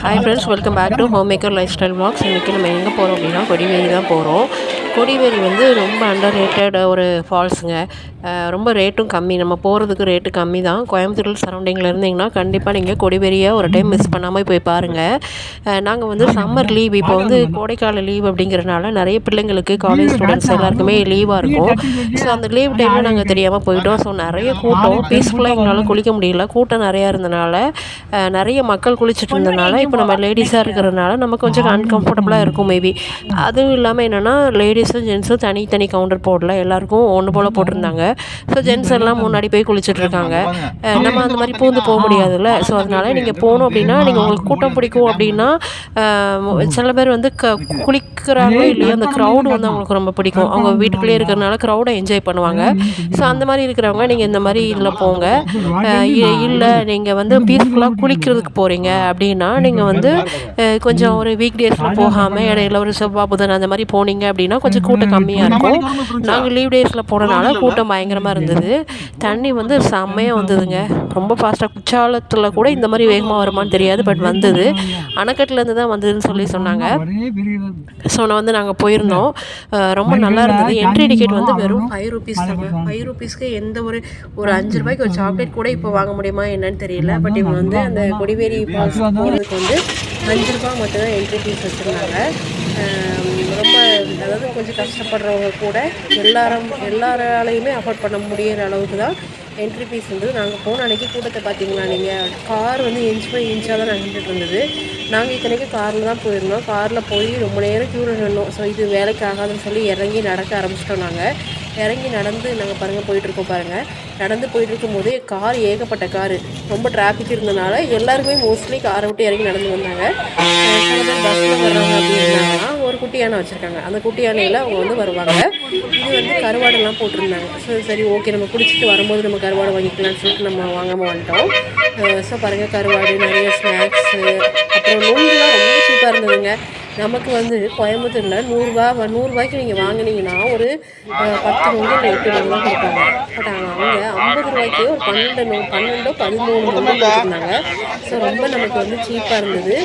Hi friends welcome back to home maker lifestyle blogs இன்றைக்கி நம்ம எங்கே போகிறோம் அப்படின்னா கொடிவேரி தான் போகிறோம் கொடிவேரி வந்து ரொம்ப அண்டர் ரேட்டட் ஒரு ஃபால்ஸுங்க ரொம்ப ரேட்டும் கம்மி. நம்ம போகிறதுக்கு ரேட்டு கம்மி தான். கோயம்புத்தூர் சரௌண்டிங்கில் இருந்தீங்கன்னா கண்டிப்பாக நீங்கள் கொடிவேரியை ஒரு டைம் மிஸ் பண்ணாமல் போய் பாருங்கள் நாங்கள் வந்து சம்மர் லீவ் இப்போ வந்து கோடைக்கால லீவ் அப்படிங்கிறனால நிறைய பிள்ளைங்களுக்கு காலேஜ் ஸ்டூடெண்ட்ஸ் எல்லாருக்குமே லீவாக இருக்கும். ஸோ அந்த லீவ் டைமில் நாங்கள் தெரியாமல் போயிட்டோம். ஸோ நிறைய கூட்டம். பீஸ்ஃபுல்லாக எங்களால் குளிக்க முடியல. கூட்டம் நிறையா இருந்தனால நிறைய மக்கள் குளிச்சுட்டு இருந்தனால இப்போ நம்ம லேடிஸாக இருக்கிறதுனால நமக்கு கொஞ்சம் அன்கம்ஃபர்டபுளாக இருக்கும் மேபி அதுவும் இல்லாமல் என்னென்னா லேடிஸும் ஜென்ஸும் தனித்தனி கவுண்டர் போடல. எல்லாருக்கும் ஒன்று போல் போட்டிருந்தாங்க. ஸோ ஜென்ஸ் எல்லாம் முன்னாடி போய் அஹ் நம்ம அந்த மாதிரி பூந்து போக முடியாதுல்ல. ஸோ அதனால நீங்கள் போகணும் அப்படின்னா நீங்கள் உங்களுக்கு கூட்டம் பிடிக்கும் அப்படின்னா சில பேர் வந்து க குளிக்கிறாங்களோ இல்லையோ அந்த க்ரௌடு வந்து அவங்களுக்கு ரொம்ப பிடிக்கும். அவங்க வீட்டுக்குள்ளேயே இருக்கிறதுனால க்ரௌடை என்ஜாய் பண்ணுவாங்க. ஸோ அந்த மாதிரி இருக்கிறவங்க நீங்கள் இந்த மாதிரி இதில் போங்க. இல்லை நீங்கள் வந்து பீஸ்ஃபுல்லாக குளிக்கிறதுக்கு போகிறீங்க அப்படின்னா நீங்கள் வந்து அஹ், கொஞ்சம் ஒரு வீக் டேஸில் போகாமல் இடையில ஒரு செவ்வாய் புதன் அந்த மாதிரி போனீங்க அப்படின்னா கொஞ்சம் கூட்டம் கம்மியாக இருக்கும். நாங்கள் லீவ் டேஸில் போனனால கூட்டம் பயங்கரமாக இருந்தது. தண்ணி வந்து செம்மையாக வந்ததுங்க. ரொம்ப ஃபாஸ்ட்டாக குற்றாலத்தில் கூட இந்த மாதிரி வேகமாக வருமான்னு தெரியாது பட் வந்தது. அணைக்கட்டுலேருந்து தான் வந்ததுன்னு சொல்லி சொன்னாங்க. ஸோ நான் வந்து நாங்கள் போயிருந்தோம். ரொம்ப நல்லா இருந்தது. என்ட்ரி டிக்கெட் வந்து வெறும் ஃபைவ் ருபீஸ் தாங்க. ஃபைவ் ருபீஸ்க்கு எந்த ஒரு ஒரு அஞ்சு ரூபாய்க்கு ஒரு சாக்லேட் கூட இப்போ வாங்க முடியுமா என்னன்னு தெரியல. பட் இவங்க வந்து அந்த கொடிவேரி போகிறதுக்கு வந்து அஞ்சு ரூபாய் மட்டும்தான் என்ட்ரி ஃபீஸ் வச்சுருந்தாங்க. ரொம்ப அதாவது கொஞ்சம் கஷ்டப்படுறவங்க கூட எல்லாரும் எல்லாராலையுமே அஃபோர்ட் பண்ண முடியிற அளவுக்கு தான் என்ட்ரி ஃபீஸ் வந்து நாங்கள் போன அன்றைக்கி கூட்டத்தை பார்த்தீங்களா நீங்கள் கார் வந்து இன்ச் பை இன்ச்சாக தான் நின்றுட்டு இருந்தது. நாங்கள் இத்தனைக்கு காரில் தான் போயிருந்தோம். காரில் போய் ரொம்ப நேரம் க்யூவில் நின்னோம். ஸோ இது வேலைக்கு ஆகாதுன்னு சொல்லி இறங்கி நடக்க ஆரம்பிச்சிட்டோம் நாங்கள் இறங்கி நடந்து நாங்கள் பாருங்கள் போயிட்டுருக்கோம் பாருங்கள் நடந்து போயிட்டு போதே கார் ஏகப்பட்ட காரு. ரொம்ப டிராஃபிக் இருந்தனால எல்லாருமே மோஸ்ட்லி காரை விட்டு இறங்கி நடந்து வந்தாங்க. சில பேர் பஸ்ஸில் வர்றாங்க அப்படின்னா ஒரு குட்டி யானை வச்சுருக்காங்க. அந்த குட்டி யானையில் அவங்க வந்து வருவாங்க. இது வந்து கருவாடெல்லாம் போட்டிருந்தாங்க. ஸோ சரி ஓகே நம்ம குடிச்சிட்டு வரும்போது நம்ம கருவாடை வாங்கிக்கலாம்னு சொல்லிட்டு நம்ம வாங்காமல் வந்துட்டோம். ஸோ பாருங்கள் கருவாடு நிறைய ஸ்நாக்ஸு அப்புறம் நோம்புலாம் ரொம்ப சூப்பராக இருந்ததுங்க. நமக்கு வந்து கோயம்புத்தூரில் நூறுரூவா நூறுரூவாய்க்கு நீங்கள் வாங்கினீங்கன்னா ஒரு பத்து நூறு இல்லை எட்டு நூறு தான் கொடுப்பாங்க. பட் அவங்க ஐம்பது ரூபாய்க்கு ஒரு பன்னெண்டு நூ பன்னெண்டோ பதிமூணு நூறு கொடுத்துருந்தாங்க. ஸோ ரொம்ப நமக்கு வந்து சீப்பாக இருந்தது.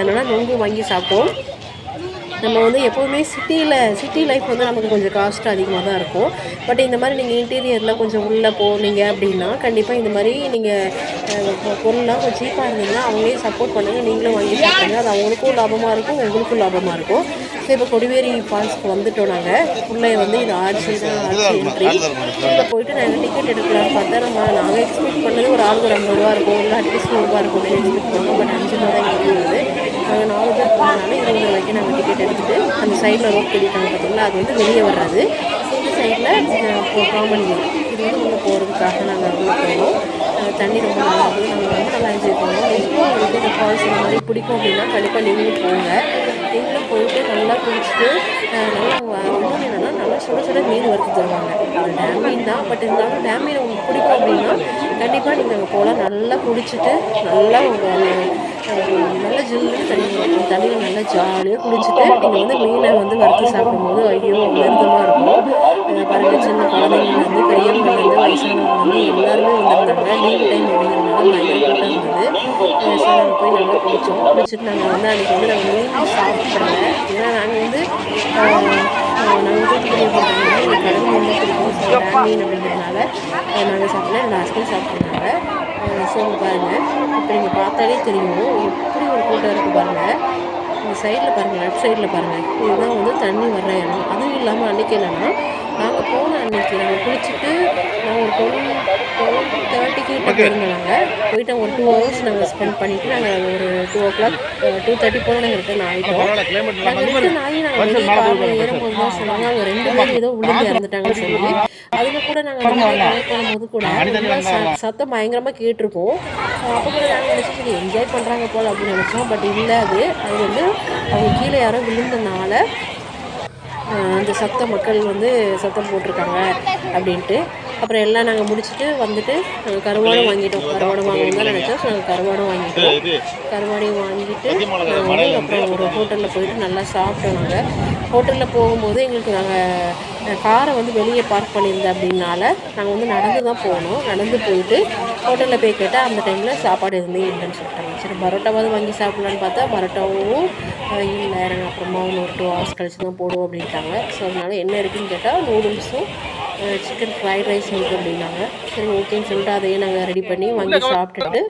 அதனால் நோன்பு நொங்கு வாங்கி சாப்பிட்டோம். நம்ம வந்து எப்போவுமே சிட்டியில் சிட்டி லைஃப் வந்து நமக்கு கொஞ்சம் காஸ்ட் அதிகமாக தான் இருக்கும். பட் இந்த மாதிரி நீங்கள் இன்டீரியரில் கொஞ்சம் உள்ளே போனீங்க அப்படின்னா கண்டிப்பாக இந்த மாதிரி நீங்கள் பொருள்லாம் கொஞ்சம் சீப்பாக இருந்தீங்கன்னா அவங்களே சப்போர்ட் பண்ணுங்கள் நீங்களும் வாங்கி சாப்பிடுங்க. அது அவங்களுக்கும் லாபமாக இருக்கும் உங்களுக்கும் லாபமாக இருக்கும். ஸோ இப்போ கொடிவேரி ஃபால்ஸ்க்கு வந்துட்டோம் நாங்கள் உள்ளே வந்து இது ஆர்ச்சி தான் ஆர்ச்சி என்ட்ரி இப்போ போயிட்டு நாங்கள் டிக்கெட் எடுக்கலாம்னு பார்த்தா நம்ம நாங்கள் எக்ஸ்பெக்ட் பண்ணது ஒரு ஆளுக்கு ஐம்பது ரூபா இருக்கும். இல்லை அட்லீஸ்ட் நூறுரூவா இருக்கும் அப்படின்னு எக்ஸ்பெக்ட் பண்ணோம் பட் அஞ்சு ரூபா தான் எங்களுக்கு நாங்கள் நாலு பேர் போனதுனால இருபது ரூபாய்க்கு நாங்கள் டிக்கெட் எடுத்துகிட்டு அந்த சைடில் ரோட் கட்டிட்டாங்க பார்த்தீங்களா? அது வந்து வெளியே வராது. இந்த சைடில் காமன் வே இது வந்து உள்ளே போகிறதுக்காக நாங்கள் உள்ளே போனோம். தண்ணி ரொம்ப நல்லா இருந்தது. நாங்கள் ரொம்ப நல்லா என்ஜாய் பண்ணுவோம் நீங்களும் உங்களுக்கு இந்த ஃபால்ஸ் இந்த மாதிரி பிடிக்கும் அப்படின்னா கண்டிப்பாக நீங்களும் போங்க. நீங்களும் போயிட்டு நல்லா குளிச்சுட்டு நல்லா இன்னொன்று என்னென்னா நல்லா சுட சுட மீன் வறுத்து தருவாங்க. அது டேம் மீன் தான். பட் இருந்தாலும் டேம் மீன் உங்களுக்கு பிடிக்கும் அப்படின்னா கண்டிப்பாக நீங்கள் அங்கே போகலாம் நல்லா குடிச்சிட்டு நல்லா உங்கள் நல்லா ஜில்லுன்னு தண்ணி இருக்கும் தண்ணியில் நல்லா ஜாலியாக குளிச்சுட்டு நீங்கள் வந்து மீனை வந்து வறுத்து சாப்பிடும்போது ஐயோ விருந்தமாக இருக்கும். அஹ் பாருங்க சின்ன குழந்தைங்கள்லேருந்து பெரியவங்கலேருந்து வந்து எல்லாருமே வந்திருந்தாங்க. லீவ் டைம் அப்படிங்கிறதுனால பயங்கர கூட்டம் இருந்தது. ஸோ நாங்கள் போய் நல்லா குளித்தோம் குளிச்சுட்டு நாங்கள் வந்து அன்றைக்கி வந்து நாங்கள் மீன் சாப்பிடல. ஏன்னா நாங்கள் வந்து நாங்கள் தூத்துக்குடி அப்படிங்கிறதுனால எங்களுக்கு கடல் மீன் பிடிக்கும் மீன் அப்படிங்கிறதுனால நாங்கள் சாப்பிடல. எங்கள் ஹஸ்பண்ட் சாப்பிட்ருந்தாங்க ஸோ பாருங்கள் இப்போ நீங்கள் பார்த்தாலே தெரியும். எப்படி ஒரு கூட்டம் இருக்குது பாருங்கள் இந்த சைடில் பாருங்கள் லெஃப்ட் சைடில் பாருங்கள் இதுதான் வந்து தண்ணி வர்ற இடம். அதுவும் இல்லாமல் அன்றைக்கி என்னென்னா போன அன்றைக்கி நாங்கள் குளிச்சுட்டு நான் ஒரு டுவெல் டுவெல் தேர்ட்டிக்கு போயிருந்தோம் நாங்கள் போயிட்டு ஒரு டூ ஹவர்ஸ் நாங்கள் ஸ்பெண்ட் பண்ணிவிட்டு நாங்கள் ஒரு two o'clock two thirty போல் நாங்கள் ரிட்டர்ன் ஆகிட்டோம் நாங்கள் ரிட்டர்ன் ஆகி நாங்கள் வெளியே காரில் ஏறும்போது தான் சொன்னாங்க. அவங்க ரெண்டு பேரும் ஏதோ விழுந்து இறந்துட்டாங்கன்னு சொல்லி. அதில் கூட நாங்கள் கனெக்ட் பண்ணும்போது கூட சத்தம் பயங்கரமாக கேட்டிருக்கோம் அப்போ கூட நாங்கள் நினச்சோம் சரி என்ஜாய் பண்ணுறாங்க போல் அப்படின்னு நினச்சோம். பட் இல்லை அது அது வந்து அவங்க கீழே யாரோ விழுந்தனால அந்த சத்த மக்கள் வந்து சத்தம் போட்டிருக்காங்க அப்படின்ட்டு. அப்புறம் எல்லாம் நாங்கள் முடிச்சுட்டு வந்துட்டு நாங்கள் கருவாடும் வாங்கிட்டோம். கருவாடு வாங்கணும் தான் நினச்சோம். ஸோ நாங்கள் கருவாடும் வாங்கிட்டோம். கருவாடையும் வாங்கிட்டு நாங்கள் வந்து அப்புறம் ஒரு ஹோட்டலில் போயிட்டு நல்லா சாப்பிட்டோம் நாங்கள் ஹோட்டலில் போகும்போது எங்களுக்கு நாங்கள் காரை வந்து வெளியே பார்க் பண்ணியிருந்தேன் அப்படின்னால நாங்கள் வந்து நடந்து தான் போனோம். நடந்து போயிட்டு ஹோட்டலில் போய் கேட்டால் அந்த டைமில் சாப்பாடு எதுவுமே இல்லைன்னு சொல்லிட்டாங்க. சரி பரோட்டாவது வாங்கி சாப்பிட்லான்னு பார்த்தா பரோட்டாவும் இல்லை நாங்கள் அப்புறமா இன்னும் ஒரு டூ ஹவர்ஸ் கழிச்சு தான் போடுவோம் அப்படின்ட்டாங்க. ஸோ அதனால் என்ன இருக்குன்னு கேட்டால் நூடுல்ஸும் சிக்கன் ஃப்ரைட் ரைஸ் இருக்குது அப்படின்னாங்க. சரி ஓகேன்னு சொல்லிட்டு அதையே நாங்கள் ரெடி பண்ணி வாங்கி சாப்பிட்டுட்டு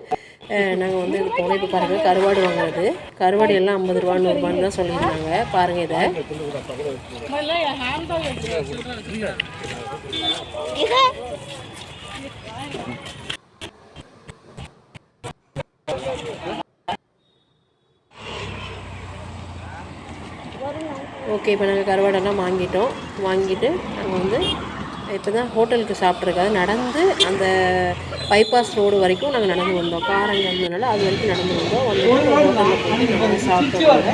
நாங்கள் வந்து இது போனோம் இப்போ பாருங்கள் கருவாடு வாங்குறது. கருவாடு எல்லாம் ஐம்பது ரூபா நூறுரூபான்னு தான் சொல்லியிருந்தாங்க. பாருங்கள் இதை. ஓகே இப்போ நாங்கள் கருவாடெல்லாம் வாங்கிட்டோம். வாங்கிட்டு நாங்கள் வந்து இப்போ தான் ஹோட்டலுக்கு சாப்பிட்ருக்காது நடந்து அந்த பைபாஸ் ரோடு வரைக்கும் நாங்கள் நடந்து வந்தோம். கார் அங்கே இருந்ததுனால அது வரைக்கும் நடந்து வந்தோம். வந்து சாப்பிட்டோம்.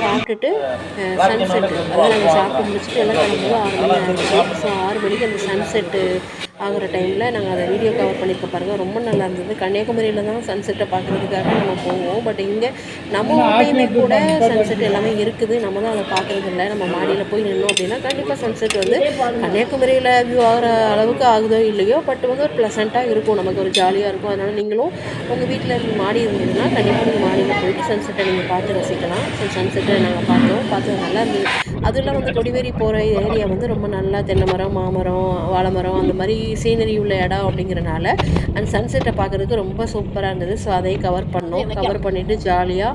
சாப்பிட்டுட்டு சன்செட் அதாவது நாங்கள் சாப்பிட்டு முடிச்சுட்டு எல்லாம் கிளம்பும்போது ஆறு மணி ஆறு மணிக்கு அந்த சன்செட்டு ஆகிற டைமில் நாங்கள் அதை வீடியோ கவர் பண்ணியிருக்க பாருங்கள் ரொம்ப நல்லா இருந்தது. கன்னியாகுமரியில் தான் சன்செட்டை பார்க்குறதுக்காக நம்ம போவோம். பட் இங்கே நம்ம ஊர்லேயுமே கூட சன்செட் எல்லாமே இருக்குது. நம்ம தான் அதை பார்க்குறது இல்லை. நம்ம மாடியில் போய் நின்னோம் அப்படின்னா கண்டிப்பாக சன்செட் வந்து கன்னியாகுமரியில் வியூ ஆகிற அளவுக்கு ஆகுதோ இல்லையோ பட் வந்து ஒரு ப்ளசண்ட்டாக இருக்கும். நமக்கு ஒரு ஜாலியாக இருக்கும். அதனால் நீங்களும் உங்கள் வீட்டில் மாடி இருந்ததுன்னா கண்டிப்பாக நீங்கள் மாடியில் போயிட்டு சன்செட்டை நீங்கள் பார்த்து ரசிக்கலாம். ஸோ சன்செட்டை நாங்கள் பார்த்தோம். பார்த்து நல்லா இருந்தது. அதில் வந்து கொடிவேரி போகிற ஏரியா வந்து ரொம்ப நல்லா. தென்னை மரம் மாமரம் வாழை மரம் அந்த மாதிரி சீனரி உள்ள இடம் அப்படிங்கிறனால அந்த சன்செட்டை பார்க்குறதுக்கு ரொம்ப சூப்பராக இருந்தது. ஸோ அதையும் கவர் பண்ணோம். கவர் பண்ணிவிட்டு ஜாலியாக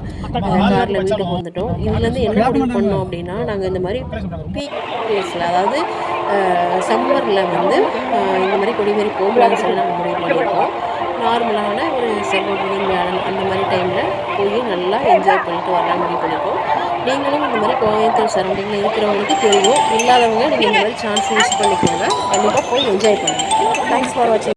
காரில் வீட்டுக்கு வந்துட்டோம். இதுலேருந்து என்ன முடிவு பண்ணோம் அப்படின்னா நாங்கள் இந்த மாதிரி பீக் டேஸில் அதாவது சம்மரில் வந்து இந்த மாதிரி கொடிவேரி போகலான்னு சொல்லி நாங்கள் முடிவு பண்ணியிருக்கோம். நார்மலான ஒரு செவ்வாய் புதன் வியாழன் அந்த மாதிரி டைமில் போய் நல்லா என்ஜாய் பண்ணிட்டு வரலாம் முடிவு பண்ணியிருக்கோம். நீங்களும் இந்த மாதிரி கோயம்புத்தூர் சரௌண்டிங்கில் இருக்கிறவங்களுக்கு தெரியும். இல்லாதவங்க நீங்கள் இந்த மாதிரி சான்ஸ் யூஸ் பண்ணிக்கோங்க. கண்டிப்பாக போய் என்ஜாய் பண்ணுங்கள் தேங்க்ஸ் ஃபார் வாட்சிங்